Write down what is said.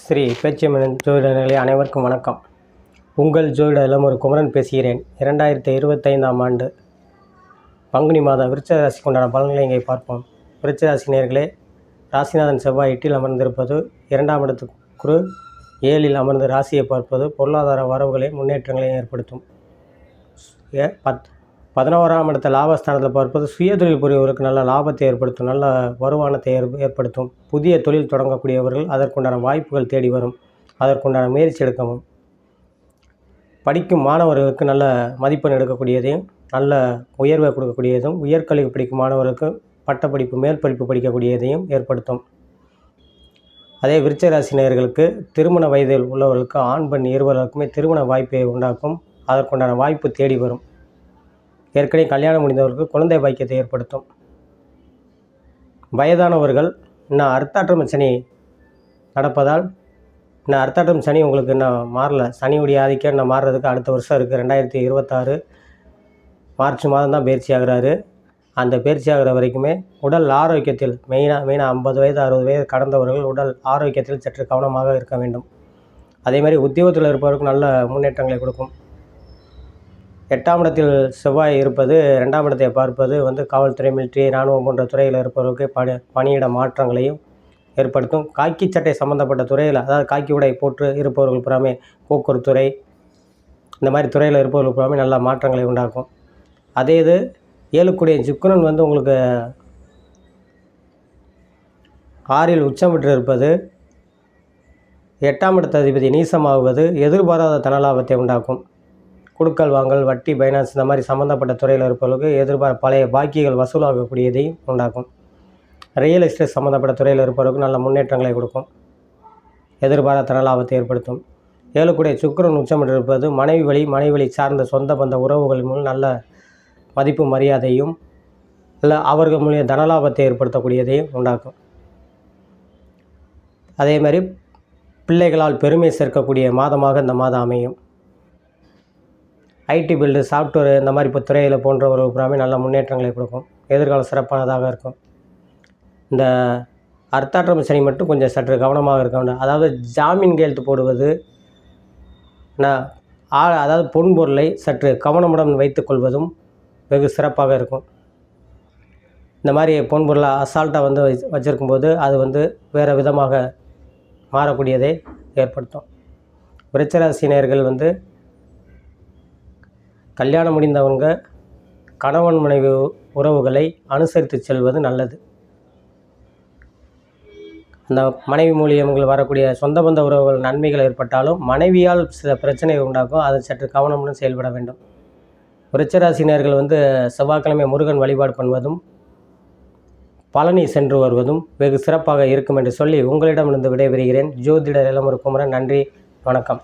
ஸ்ரீ பேச்சியம்மன் ஜோதிடர்களே அனைவருக்கும் வணக்கம். உங்கள் ஜோதிட இளமொரு குமரன் பேசுகிறேன். இரண்டாயிரத்தி இருபத்தைந்தாம் ஆண்டு பங்குனி மாதம் விருச்ச ராசிக்கு உண்டான பலன்களை இங்கே பார்ப்போம். விருச்ச ராசி ராசிநாதன் செவ்வாய் எட்டில் அமர்ந்திருப்பது இரண்டாம் இடத்து குரு ஏழில் அமர்ந்து ராசியை பார்ப்பது பொருளாதார வரவுகளை முன்னேற்றங்களை ஏற்படுத்தும். ஏ பத் பதினோராம் இடத்த லாபஸ்தானத்தில் பார்ப்பது சுயதொழில் புரியவருக்கு நல்ல லாபத்தை ஏற்படுத்தும் நல்ல வருமானத்தை ஏற்படுத்தும். புதிய தொழில் தொடங்கக்கூடியவர்கள் அதற்குண்டான வாய்ப்புகள் தேடி வரும். அதற்குண்டான முயற்சி எடுக்கவும். படிக்கும் மாணவர்களுக்கு நல்ல மதிப்பெண் எடுக்கக்கூடியதையும் நல்ல உயர்வை கொடுக்கக்கூடியதும் உயர்கல்வி படிக்கும் மாணவர்களுக்கு பட்டப்படிப்பு மேல் படிப்பு படிக்கக்கூடியதையும் ஏற்படுத்தும். அதே விருச்ச ராசி நேயர்களுக்கு திருமண வயதில் உள்ளவர்களுக்கு ஆண் பெண் இருவருக்குமே திருமண வாய்ப்பை உண்டாக்கும். அதற்குண்டான வாய்ப்பு தேடி வரும். ஏற்கனவே கல்யாணம் முடிந்தவர்களுக்கு குழந்தை பாக்கியத்தை ஏற்படுத்தும். வயதானவர்கள் நான் அர்த்தாற்றம் சனி நடப்பதால் நான் அர்த்தாட்டம் சனி உங்களுக்கு நான் மாறல. சனியுடைய ஆதிக்கம் நான் மாறுறதுக்கு அடுத்த வருஷம் இருக்குது ரெண்டாயிரத்தி இருபத்தாறு மார்ச் மாதம் தான் பயிற்சி ஆகுறாரு. அந்த பயிற்சி ஆகிற வரைக்குமே உடல் ஆரோக்கியத்தில் மெயினாக மெயினாக ஐம்பது வயது அறுபது வயது கடந்தவர்கள் உடல் ஆரோக்கியத்தில் சற்று கவனமாக இருக்க வேண்டும். அதே மாதிரி உத்தியோகத்தில் இருப்பவருக்கு நல்ல முன்னேற்றங்களை கொடுக்கும். எட்டாம் இடத்தில் செவ்வாய் இருப்பது ரெண்டாம் இடத்தை பார்ப்பது வந்து காவல்துறை மிலிட்ரி இராணுவம் போன்ற துறையில் இருப்பவர்களுக்கு பணி பணியிட மாற்றங்களையும் ஏற்படுத்தும். காக்கி சட்டை சம்மந்தப்பட்ட துறையில் அதாவது காக்கி உடை போட்டு இருப்பவர்கள் புறாமே போக்குவரத்து துறை இந்த மாதிரி துறையில் இருப்பவர்கள் புறாமே நல்ல மாற்றங்களை உண்டாக்கும். அதே இது ஏழுக்குடைய சுக்கிரன் வந்து உங்களுக்கு ஆறில் உச்சம் பெற்று இருப்பது எட்டாம் இடத்த அதிபதி நீசமாகுவது எதிர்பாராத தனலாபத்தை உண்டாக்கும். கொடுக்கல் வாங்கல் வட்டி பைனான்ஸ் இந்த மாதிரி சம்மந்தப்பட்ட துறையில் இருப்பவர்களுக்கு எதிர்பார பழைய பாக்கிகள் வசூலாகக்கூடியதையும் உண்டாக்கும். ரியல் எஸ்டேட் சம்மந்தப்பட்ட துறையில் இருப்பவர்களுக்கு நல்ல முன்னேற்றங்களை கொடுக்கும். எதிர்பாராத தனலாபத்தை ஏற்படுத்தும். ஏழுக்குடைய சுக்கிரன் உச்சமிட்டு இருப்பது மனைவி வழி மனைவி வழி சார்ந்த சொந்த பந்த உறவுகள் மூலம் நல்ல மதிப்பு மரியாதையும் இல்லை அவர்கள் மூலியம் தனலாபத்தை ஏற்படுத்தக்கூடியதையும் உண்டாக்கும். அதே மாதிரி பிள்ளைகளால் பெருமை சேர்க்கக்கூடிய மாதமாக இந்த மாதம் அமையும். ஐடி பில்டு சாஃப்ட்வேர் இந்த மாதிரி இப்போ துறையில் போன்றவர்கள் புறாமே நல்ல முன்னேற்றங்களை கொடுக்கும். எதிர்காலம் சிறப்பானதாக இருக்கும். இந்த அர்த்தாற்றம் சனி மட்டும் கொஞ்சம் சற்று கவனமாக இருக்க வேண்டும். அதாவது ஜாமீன் கையெழுத்து போடுவது நான் ஆ அதாவது பொன் பொருளை சற்று கவனமுடன் வைத்துக்கொள்வதும் வெகு சிறப்பாக இருக்கும். இந்த மாதிரி பொன்பொருளை அசால்ட்டாக வந்து வச் வச்சுருக்கும்போது அது வந்து வேறு விதமாக மாறக்கூடியதை ஏற்படுத்தும். விருச்சராசினியர்கள் வந்து கல்யாணம் முடிந்தவங்க கணவன் மனைவி உறவுகளை அனுசரித்து செல்வது நல்லது. அந்த மனைவி மூலியங்கள் வரக்கூடிய சொந்த பந்த உறவுகள் நன்மைகள் ஏற்பட்டாலும் மனைவியால் சில பிரச்சனை உண்டாக்கும். அதை சற்று கவனமுடன் செயல்பட வேண்டும். விருச்சராசினியர்கள் வந்து செவ்வாய்க்கிழமை முருகன் வழிபாடு பண்ணுவதும் பழனி சென்று வருவதும் வெகு சிறப்பாக இருக்கும் என்று சொல்லி உங்களிடமிருந்து விடைபெறுகிறேன். ஜோதிடர் இளமுறை குமரன் நன்றி வணக்கம்.